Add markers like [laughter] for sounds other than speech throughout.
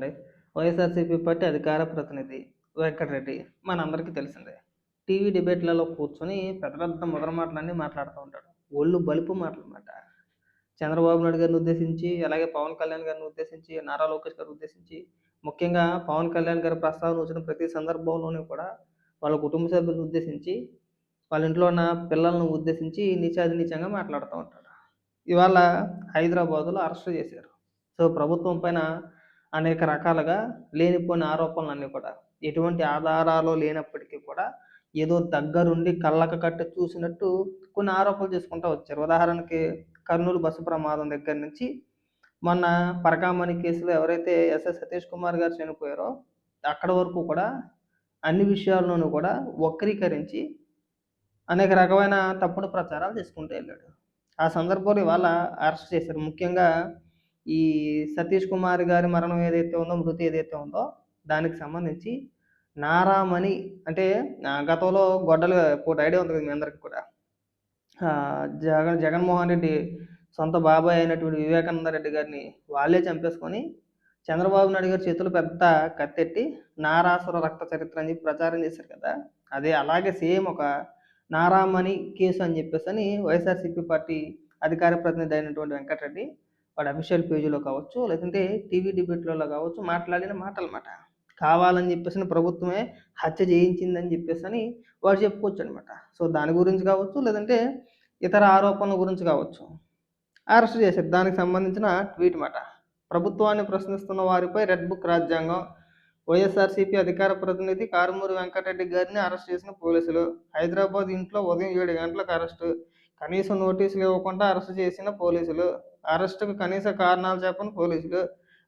అండి వైఎస్ఆర్సీపీ పార్టీ అధికార ప్రతినిధి వెంకటరెడ్డి మనందరికీ తెలిసిందే. టీవీ డిబేట్లలో కూర్చొని పెద్ద పెద్ద మొదల మాటలన్నీ మాట్లాడుతూ ఉంటాడు. ఒళ్ళు బలుపు మాటలు అన్నమాట చంద్రబాబు నాయుడు గారిని ఉద్దేశించి అలాగే పవన్ కళ్యాణ్ గారిని ఉద్దేశించి నారా లోకేష్ గారిని ఉద్దేశించి ముఖ్యంగా పవన్ కళ్యాణ్ గారి ప్రస్తావన వచ్చిన ప్రతి సందర్భంలోనూ కూడా వాళ్ళ కుటుంబ సభ్యులను ఉద్దేశించి వాళ్ళ ఇంట్లో ఉన్న పిల్లలను ఉద్దేశించి నిచాది నీచంగా మాట్లాడుతూ ఉంటాడు. ఇవాళ హైదరాబాదులో అరెస్ట్ చేశారు. సో ప్రభుత్వం పైన అనేక రకాలుగా లేనిపోయిన ఆరోపణలన్నీ కూడా ఎటువంటి ఆధారాలు లేనప్పటికీ కూడా ఏదో దగ్గరుండి కళ్ళక కట్టి చూసినట్టు కొన్ని ఆరోపణలు చేసుకుంటూ వచ్చారు. ఉదాహరణకి కర్నూలు బస్సు ప్రమాదం దగ్గర నుంచి మొన్న పరకామణి కేసులో ఎవరైతే ఎస్ఎస్ సతీష్ కుమార్ గారు చనిపోయారో అక్కడ వరకు కూడా అన్ని విషయాల్లోనూ కూడా వక్రీకరించి అనేక రకమైన తప్పుడు ప్రచారాలు చేసుకుంటూ వెళ్ళాడు. ఆ సందర్భంలో ఇవాళ అరెస్ట్ చేశారు. ముఖ్యంగా ఈ సతీష్ కుమార్ గారి మరణం ఏదైతే ఉందో మృతి ఏదైతే ఉందో దానికి సంబంధించి నారామణి అంటే గతంలో గొడ్డలు పూట ఐడియా ఉంది కదా మీ అందరికి కూడా. జగన్ జగన్మోహన్ రెడ్డి సొంత బాబాయ్ అయినటువంటి వివేకానంద రెడ్డి గారిని వాళ్ళే చంపేసుకొని చంద్రబాబు నాయుడు గారి చేతులు పెద్ద కత్తెట్టి నారాసుర రక్త చరిత్ర అని చెప్పి ప్రచారం చేశారు కదా. అదే అలాగే సేమ్ ఒక నారామణి కేసు అని చెప్పేసి అని వైఎస్ఆర్సీపీ పార్టీ అధికార ప్రతినిధి అయినటువంటి వెంకటరెడ్డి వాడి అఫీషియల్ పేజీలో కావచ్చు లేదంటే టీవీ డిబేట్లలో కావచ్చు మాట్లాడిన మాటలు అన్నమాట కావాలని చెప్పేసి ప్రభుత్వమే హత్య చేయించిందని చెప్పేసి అని వాడు చెప్పుకోవచ్చు అనమాట సో దాని గురించి కావచ్చు లేదంటే ఇతర ఆరోపణల గురించి కావచ్చు. అరెస్ట్ చేశారు. దానికి సంబంధించిన ట్వీట్ మాట. ప్రభుత్వాన్ని ప్రశ్నిస్తున్న వారిపై రెడ్ బుక్ రాజ్యాంగం వైఎస్ఆర్సీపీ అధికార ప్రతినిధి కారుమూరి వెంకటరెడ్డి గారిని అరెస్ట్ చేసిన పోలీసులు. హైదరాబాద్ ఇంట్లో ఉదయం ఏడు గంటలకు అరెస్టు. కనీసం నోటీసులు ఇవ్వకుండా అరెస్ట్ చేసిన పోలీసులు. అరెస్టుకు కనీస కారణాలు చెప్పని పోలీసులు.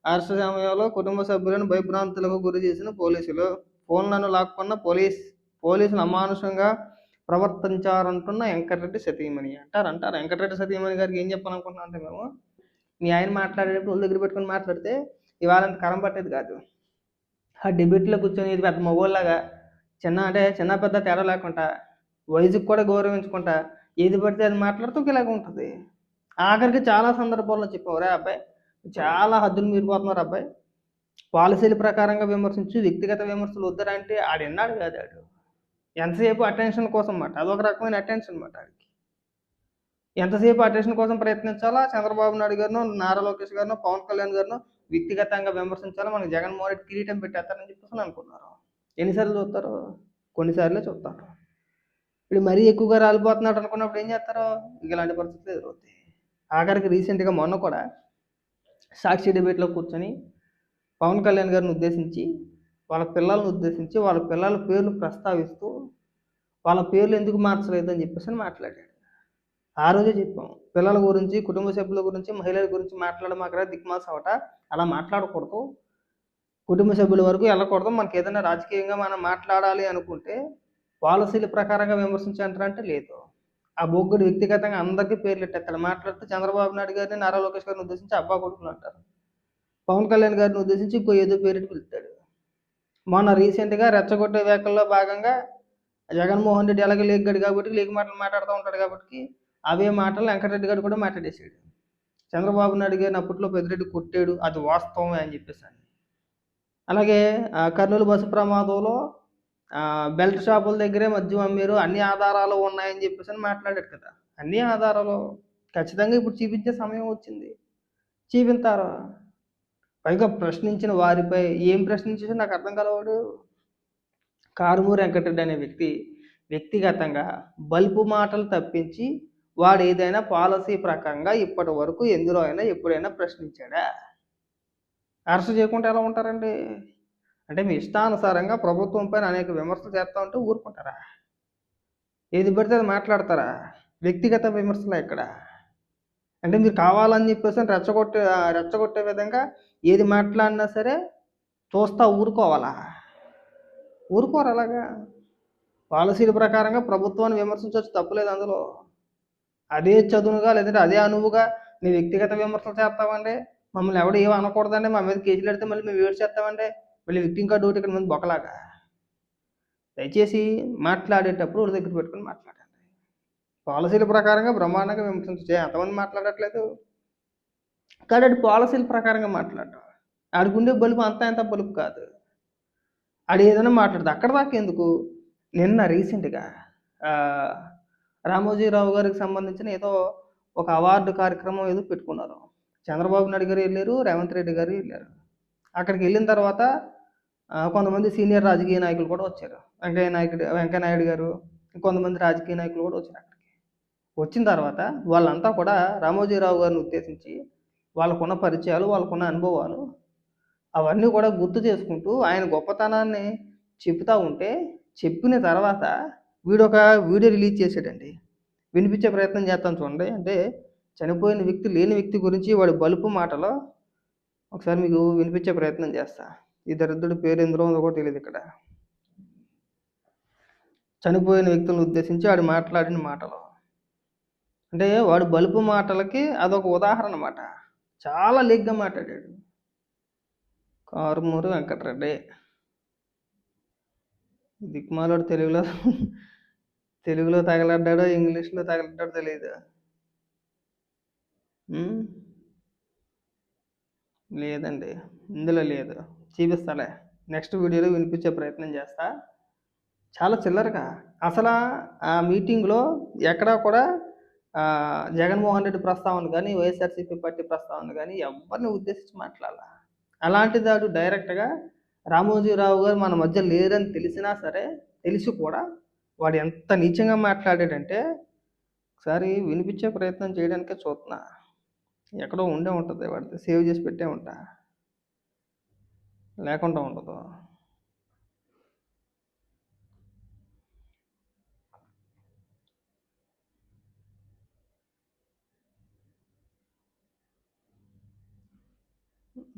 అరెస్ట్ సమయంలో కుటుంబ సభ్యులను భయభ్రాంతులకు గురి చేసిన పోలీసులు. ఫోన్లను లాక్కున్న పోలీస్ పోలీసులు అమానుషంగా ప్రవర్తించారంటున్న వెంకటరెడ్డి సతీమణి. అంటారు అంటారు. వెంకటరెడ్డి సతీమణి గారికి ఏం చెప్పాలనుకుంటున్నాం అంటే మేము మీ ఆయన మాట్లాడేటప్పుడు ఒళ్ళు దగ్గర పెట్టుకుని మాట్లాడితే ఇవాళ అంత కరం పట్టేది కాదు. ఆ డిబేట్లో కూర్చొని ఇది పెద్ద మొగోళ్ళలాగా చిన్న అంటే చిన్న పెద్ద తేడా లేకుండా వయసుకు కూడా గౌరవించుకుంటా ఏది పడితే అది మాట్లాడుతూ ఇలాగ ఉంటుంది. ఆఖరికి చాలా సందర్భాల్లో చెప్పారు అబ్బాయి చాలా హద్దులు మీరిపోతున్నారు అబ్బాయి. పాలసీల ప్రకారంగా విమర్శించు వ్యక్తిగత విమర్శలు వద్దరంటే ఆడు ఎన్నాడు కాదు ఆడు. ఎంతసేపు అటెన్షన్ కోసం మాట? అదొక రకమైన అటెన్షన్ మాట ఆడికి. ఎంతసేపు అటెన్షన్ కోసం ప్రయత్నించాలా? చంద్రబాబు నాయుడు గారినో నారా లోకేష్ గారినో పవన్ కళ్యాణ్ గారినో వ్యక్తిగతంగా విమర్శించాలా? మనకి జగన్మోహన్ రెడ్డి కిరీటం పెట్టేస్తారని చెప్పేసి అనుకున్నారు. ఎన్నిసార్లు చూస్తారు? కొన్నిసార్లు చూస్తారు. ఇప్పుడు మరీ ఎక్కువగా రాలిపోతున్నాడు అనుకున్నప్పుడు ఏం చేస్తారు? ఇక ఇలాంటి పరిస్థితులు ఎదురవుతాయి. ఆఖరికి రీసెంట్గా మొన్న కూడా సాక్షి డిబేట్లో కూర్చొని పవన్ కళ్యాణ్ గారిని ఉద్దేశించి వాళ్ళ పిల్లలను ఉద్దేశించి వాళ్ళ పిల్లల పేర్లు ప్రస్తావిస్తూ వాళ్ళ పేర్లు ఎందుకు మార్చలేదు అని చెప్పేసి అని మాట్లాడాడు. ఆ రోజే చెప్పాం పిల్లల గురించి కుటుంబ సభ్యుల గురించి మహిళల గురించి మాట్లాడడం అక్కడ దిక్మాస్ అవట అలా మాట్లాడకూడదు. కుటుంబ సభ్యుల వరకు వెళ్ళకూడదు. మనకి ఏదైనా రాజకీయంగా మనం మాట్లాడాలి అనుకుంటే పాలసీల ప్రకారంగా విమర్శించారంటే లేదు. ఆ బొగ్గుడు వ్యక్తిగతంగా అందరికీ పేర్లు ఎట్టేస్తాడు. మాట్లాడితే చంద్రబాబు నాయుడు గారిని నారా లోకేష్ గారిని ఉద్దేశించి అబ్బా కొడుకులు అంటారు. పవన్ కళ్యాణ్ గారిని ఉద్దేశించి ఇంకో ఏదో పేరెట్టి పిలుస్తాడు. మొన్న రీసెంట్గా రెచ్చగొట్టే వేకల్లో భాగంగా జగన్మోహన్ రెడ్డి ఎలాగే లేగ్గాడు కాబట్టి లేక మాటలు మాట్లాడుతూ ఉంటాడు కాబట్టి అవే మాటలు వెంకటరెడ్డి గారు కూడా మాట్లాడేసాడు చంద్రబాబు నాయుడు గారిని అప్పట్లో పెద్దిరెడ్డి కొట్టాడు అది వాస్తవమే అని చెప్పేసి అలాగే ఆ, కర్నూలు బస్సు ప్రమాదంలో బెల్ట్ షాపుల దగ్గరే మద్యం అమ్మారు అన్ని ఆధారాలు ఉన్నాయని చెప్పేసి అని మాట్లాడాడు కదా. అన్ని ఆధారాలు ఖచ్చితంగా ఇప్పుడు చూపించే సమయం వచ్చింది. చూపించారు? పైగా ప్రశ్నించిన వారిపై ఏం ప్రశ్నించేసి నాకు అర్థం కలవాడు. కారుమూరి వెంకటరెడ్డి అనే వ్యక్తి వ్యక్తిగతంగా బల్పు మాటలు తప్పించి వాడు ఏదైనా పాలసీ ప్రకారంగా ఇప్పటి వరకు ఎందులో అయినా ఎప్పుడైనా ప్రశ్నించాడా? అరెస్ట్ చేయకుండా ఎలా ఉంటారండి? అంటే మీ ఇష్టానుసారంగా ప్రభుత్వం పైన అనేక విమర్శలు చేస్తూ ఉంటే ఊరుకుంటారా? ఏది పడితే అది మాట్లాడతారా? వ్యక్తిగత విమర్శలు ఎక్కడ అంటే మీరు కావాలని చెప్పేసి రెచ్చగొట్టే రెచ్చగొట్టే విధంగా ఏది మాట్లాడినా సరే చూస్తా ఊరుకోవాలా? ఊరుకోరు అలాగా? పాలసీల ప్రకారంగా ప్రభుత్వాన్ని విమర్శించవచ్చు తప్పులేదు అందులో. అదే చదువుగా లేదంటే అదే అనువుగా మీ వ్యక్తిగత విమర్శలు చేస్తామండి మమ్మల్ని ఎవడు ఏం అనకూడదండి? మా మీద కేసులు పెడితే మళ్ళీ మేము వేడి చేస్తామండి మళ్ళీ విక్టింగ్ కార్డు ఒకటి ఇక్కడ మంది బొక్కలాగా. దయచేసి మాట్లాడేటప్పుడు వాళ్ళ దగ్గర పెట్టుకొని మాట్లాడండి. పాలసీల ప్రకారంగా బ్రహ్మాండంగా విమర్శించే ఎంతమంది మాట్లాడట్లేదు. కాబట్టి పాలసీల ప్రకారంగా మాట్లాడడం ఆడికుండే బలుపు అంతా ఎంత బలుపు కాదు. ఆడు ఏదైనా మాట్లాడదు. అక్కడ దాకా ఎందుకు? నిన్న రీసెంట్గా రామోజీరావు గారికి సంబంధించిన ఏదో ఒక అవార్డు కార్యక్రమం ఏదో పెట్టుకున్నారు. చంద్రబాబు నాయుడు గారు వెళ్ళారు రేవంత్ రెడ్డి గారు వెళ్ళారు. అక్కడికి వెళ్ళిన తర్వాత కొంతమంది సీనియర్ రాజకీయ నాయకులు కూడా వచ్చారు. వెంకయ్య నాయకుడు వెంకయ్య నాయుడు గారు కొంతమంది రాజకీయ నాయకులు కూడా వచ్చారు అక్కడికి. వచ్చిన తర్వాత వాళ్ళంతా కూడా రామోజీరావు గారిని ఉద్దేశించి వాళ్ళకున్న పరిచయాలు వాళ్ళకున్న అనుభవాలు అవన్నీ కూడా గుర్తు చేసుకుంటూ ఆయన గొప్పతనాన్ని చెప్తా ఉంటే చెప్పిన తర్వాత వీడు ఒక వీడియో రిలీజ్ చేశాడండి. వినిపించే ప్రయత్నం చేస్తాను చూడండి. అంటే చనిపోయిన వ్యక్తి లేని వ్యక్తి గురించి వాడి బలుపు మాటలో ఒకసారి మీకు వినిపించే ప్రయత్నం చేస్తాను ఈ దరిద్రుడి పేరు ఎందులో ఉందో కూడా తెలియదు ఇక్కడ. చనిపోయిన వ్యక్తులను ఉద్దేశించి వాడు మాట్లాడిన మాటలు. అంటే వాడు బలుపు మాటలకి అదొక ఉదాహరణ అన్నమాట. చాలా లీగ్గా మాట్లాడాడు. కారుమూరు వెంకటరెడ్డి. దిక్మాలోడు తెలుగులో [laughs] తెలుగులో తగలడ్డాడో ఇంగ్లీష్లో తగలడ్డాడో తెలియదు లేదండి. ఇందులో లేదు. చూపిస్తాలే నెక్స్ట్ వీడియోలో వినిపించే ప్రయత్నం చేస్తా. చాలా చిల్లరగా. అసలు ఆ మీటింగ్లో ఎక్కడా కూడా జగన్మోహన్ రెడ్డి ప్రస్తావన కానీ వైఎస్ఆర్సీపీ పార్టీ ప్రస్తావన కానీ ఎవరిని ఉద్దేశించి మాట్లాడాల? అలాంటి దాడు డైరెక్ట్గా రామోజీరావు గారు మన మధ్య లేరని తెలిసినా సరే తెలిసి కూడా వాడు ఎంత నీచంగా మాట్లాడాడంటే ఒకసారి వినిపించే ప్రయత్నం చేయడానికే చూస్తున్నా ఎక్కడో ఉండే ఉంటుంది వాడితే సేవ్ చేసి పెట్టే ఉంటా. లేకుండా ఉండదు.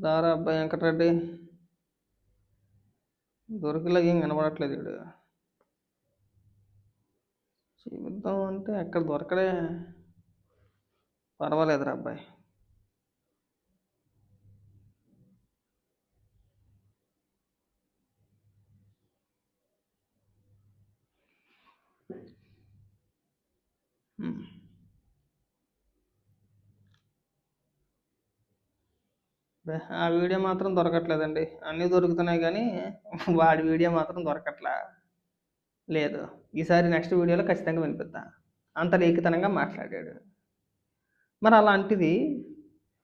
దారా అబ్బాయి వెంకటరెడ్డి. దొరికిలాగా ఏం కనబడట్లేదు ఇక్కడ చూపిద్దాం అంటే ఎక్కడ దొరకడే. పర్వాలేదురా అబ్బాయి. Mm. ఆ వీడియో మాత్రం దొరకట్లేదండి. అన్నీ దొరుకుతున్నాయి కానీ [laughs] వాడి వీడియో మాత్రం దొరకట్లా లేదు. ఈసారి నెక్స్ట్ వీడియోలో ఖచ్చితంగా వినిపిద్దా అంత లేఖితనంగా మాట్లాడాడు. మరి అలాంటిది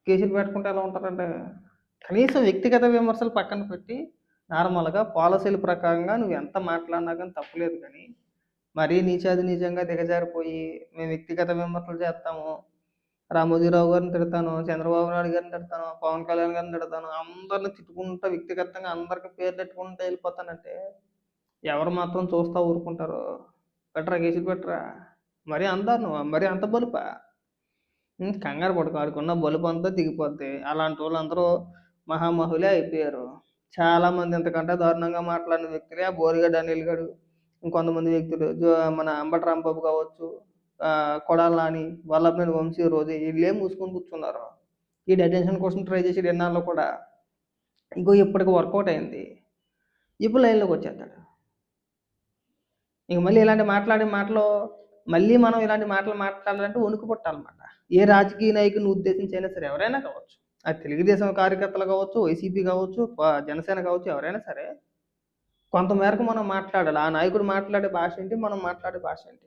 కేసులు పెట్టుకుంటే ఎలా ఉంటారంటే కనీసం వ్యక్తిగత విమర్శలు పక్కన పెట్టి నార్మల్గా పాలసీల ప్రకారంగా నువ్వు ఎంత మాట్లాడినా కానీ తప్పులేదు కానీ మరీ నీచాది నిజంగా దిగజారిపోయి మేము వ్యక్తిగత విమర్శలు చేస్తాము. రామోజీరావు గారిని తిడతాను చంద్రబాబు నాయుడు గారిని తిడతాను పవన్ కళ్యాణ్ గారిని తిడతాను. అందరిని తిట్టుకుంటా వ్యక్తిగతంగా అందరికి పేరు పెట్టుకుంటూ వెళ్ళిపోతానంటే ఎవరు మాత్రం చూస్తా ఊరుకుంటారు. పెట్టరా కేసులు పెట్టరా? మరీ అందరు మరీ అంత బలుపా? కంగారు పడుకో ఆడుకున్న బలుపు అంతా దిగిపోద్ది. అలాంటి వాళ్ళందరూ మహామహులే అయిపోయారు. చాలా మంది ఇంతకంటే దారుణంగా మాట్లాడిన వ్యక్తులే ఆ బోరిగడ్డ అనిల్ గడు ఇంకొంతమంది వ్యక్తులు. మన అంబటి రాంబాబు కావచ్చు కొడాల నాని వల్లభనేని వంశీ రోజు వీళ్ళే మూసుకొని కూర్చున్నారు. ఈ అటెన్షన్ కోసం ట్రై చేసి ఎన్నాళ్ళు కూడా. ఇంకో ఇప్పటికి వర్కౌట్ అయింది. ఇప్పుడు లైన్లోకి వచ్చేస్తాడు. ఇంక మళ్ళీ ఇలాంటి మాట్లాడే మాటలు మళ్ళీ మనం ఇలాంటి మాటలు మాట్లాడాలంటే వణుకు పుట్టాలన్నమాట. ఏ రాజకీయ నాయకుని ఉద్దేశించి అయినా సరే ఎవరైనా కావచ్చు. అది తెలుగుదేశం కార్యకర్తలు కావచ్చు వైసీపీ కావచ్చు జనసేన కావచ్చు ఎవరైనా సరే కొంతమేరకు మనం మాట్లాడాలి. ఆ నాయకుడు మాట్లాడే భాష ఏంటి? మనం మాట్లాడే భాష ఏంటి?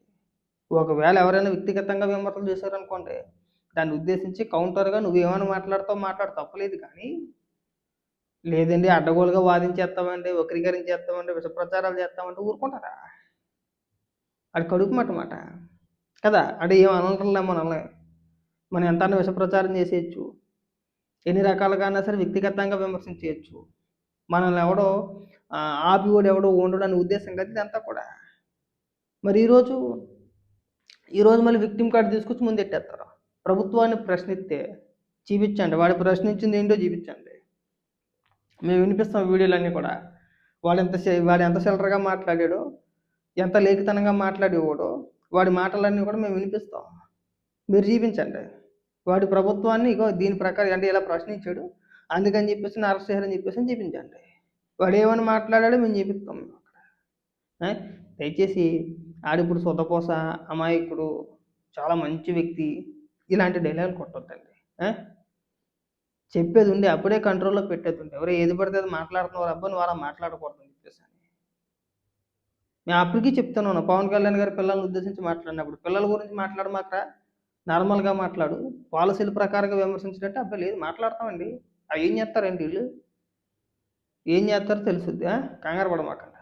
ఒకవేళ ఎవరైనా వ్యక్తిగతంగా విమర్శలు చేశారనుకోండి దాన్ని ఉద్దేశించి కౌంటర్గా నువ్వేమైనా మాట్లాడతావు మాట్లాడు తప్పలేదు కానీ లేదండి అడ్డగోలుగా వాదించేస్తామండి వక్రీకరించేస్తామండి విష ప్రచారాలు చేస్తామంటే ఊరుకుంటారా? అది కడుపు మాట మాట కదా? అది ఏం అనలే మనల్ని? మనం ఎంత విష ప్రచారం చేసేయచ్చు. ఎన్ని రకాలుగా అయినా సరే వ్యక్తిగతంగా విమర్శించేయచ్చు. మనల్ని ఎవడో ఆపివాడు ఎవడో ఉండడు అనే ఉద్దేశం కదా ఇదంతా కూడా. మరి ఈరోజు ఈరోజు మళ్ళీ విక్టిమ్ కార్డు తీసుకొచ్చి ముందెట్టేస్తారు ప్రభుత్వాన్ని ప్రశ్నిస్తే చూపించండి వాడు ప్రశ్నించింది ఏంటో చూపించండి మేము వినిపిస్తాం వీడియోలన్నీ కూడా. వాడు ఎంత వాడు ఎంత సెలటర్గా మాట్లాడాడో ఎంత లేఖితనంగా మాట్లాడేవాడో వాడి మాటలన్నీ కూడా మేము వినిపిస్తాం. మీరు చూపించండి వాడి ప్రభుత్వాన్ని ఇగో దీని ప్రకారం అంటే ఇలా ప్రశ్నించాడు. అందుకని చెప్పేసి అరెస్ట్ చేయాలని చెప్పేసి అని చూపించండి వాడు ఏమని మాట్లాడాడో మేము చూపిస్తాం. మేము అక్కడ దయచేసి ఆడిప్పుడు సొద్దపోస అమాయకుడు చాలా మంచి వ్యక్తి ఇలాంటి డైలాగులు కొట్టొద్దండి. చెప్పేది ఉండి అప్పుడే కంట్రోల్లో పెట్టేది ఉంటే ఎవరు ఏది పడితే అది మాట్లాడుతున్నారు అబ్బా వాళ్ళ మాట్లాడకూడదని మాట్లాడకూడదు చెప్పేసి నేను అప్పటికీ చెప్తాను పవన్ కళ్యాణ్ గారి పిల్లల్ని ఉద్దేశించి మాట్లాడినప్పుడు పిల్లల గురించి మాట్లాడమాకరా? నార్మల్గా మాట్లాడు పాలసీల ప్రకారంగా విమర్శించినట్టు అబ్బాయి లేదు మాట్లాడతామండి. అవి ఏం చేస్తారండి వీళ్ళు? ఏం చేస్తారో తెలుసుద్ది కంగారు పడమాక.